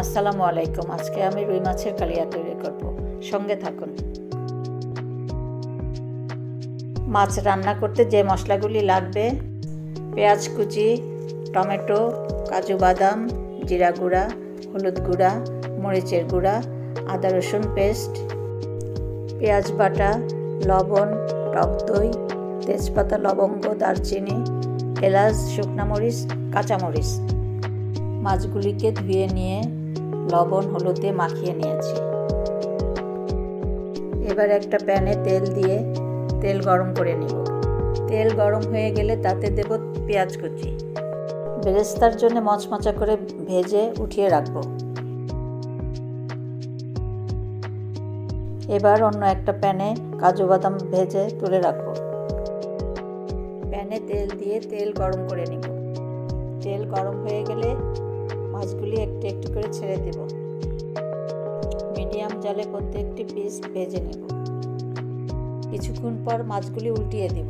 আসসালামু আলাইকুম। আজকে আমি রুই মাছের কালিয়া তৈরি করব। সঙ্গে থাকুন। মাছ রান্না করতে যে মশলাগুলি লাগবে, পেঁয়াজ কুচি, টমেটো, কাজু বাদাম, জিরা গুঁড়া, হলুদ গুঁড়া, মরিচের গুঁড়া, আদা রসুন পেস্ট, পেঁয়াজ বাটা, লবণ, টক দই, তেজপাতা, লবঙ্গ, দারচিনি, এলাচ, শুকনা মরিচ কাঁচামরিচ মাছগুলিকে ধুয়ে নিয়ে লবণ হলুদ মাখিয়ে নিয়েছি। এবার একটা প্যানে তেল দিয়ে তেল গরম করে নিব। তেল গরম হয়ে গেলে তাতে দেব পেঁয়াজ কুচি। বেরেস্তার জন্য মচমচা করে ভেজে উঠিয়ে রাখব। এবার অন্য একটা প্যানে কাজু বাদাম ভেজে তুলে রাখব। প্যানে তেল দিয়ে তেল গরম করে নিব। তেল গরম হয়ে গেলে ছেড়ে দেব। মিডিয়াম জালে প্রত্যেকটি পিস ভেজে নেব। কিছুক্ষণ পর মাছগুলি উল্টিয়ে দিব।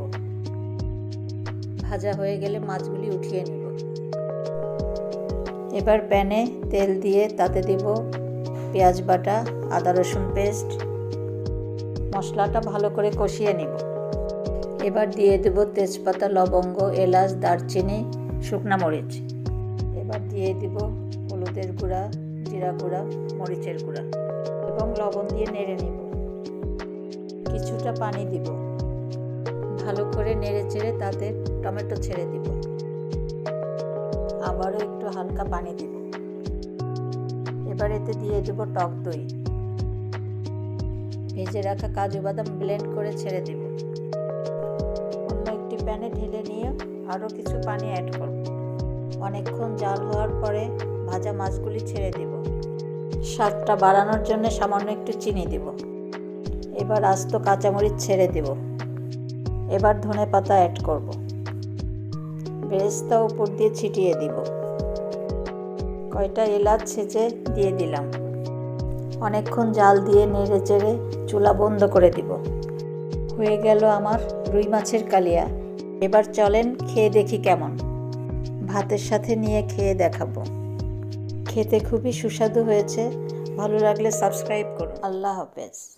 ভাজা হয়ে গেলে মাছগুলি উঠিয়ে নিব। এবার প্যানে তেল দিয়ে তাতে দেব পেঁয়াজ বাটা, আদা রসুন পেস্ট। মশলাটা ভালো করে কষিয়ে নেব। এবার দিয়ে দেব তেজপাতা, লবঙ্গ, এলাচ, দারচিনি, শুকনা মরিচ। এবার দিয়ে দিব হলুদের গুঁড়া, জিরা গুঁড়া, মরিচের গুঁড়া এবং লবণ দিয়ে নেড়ে নিব। কিছুটা পানি দিব। ভালো করে নেড়ে চেড়ে তাতে টমেটো ছেড়ে দিব। আবারও একটু হালকা পানি দিব। এবার এতে দিয়ে দেব টক দই। ভেজে রাখা কাজু বাদাম ব্লেন্ড করে ছেড়ে দেব। অন্য একটি প্যানে ঢেলে নিয়ে আরও কিছু পানি অ্যাড করব। অনেকক্ষণ জাল হওয়ার পরে ভাজা মাছগুলি ছেড়ে দেব। স্বাদটা বাড়ানোর জন্য সামান্য একটু চিনি দেব। এবার আস্ত কাঁচামরিচ ছেড়ে দেব। এবার ধনে পাতা অ্যাড করব। বেরেস্তা উপর দিয়ে ছিটিয়ে দিব। কয়টা এলাচ ছেঁচে দিয়ে দিলাম। অনেকক্ষণ জাল দিয়ে নেড়ে চেড়ে চুলা বন্ধ করে দিব। হয়ে গেল আমার রুই মাছের কালিয়া। এবার চলেন খেয়ে দেখি কেমন। ভাতের সাথে নিয়ে খেয়ে দেখাবো। খেতে খুবই সুস্বাদু হয়েছে। ভালো লাগলে সাবস্ক্রাইব করুন। আল্লাহ হাফেজ।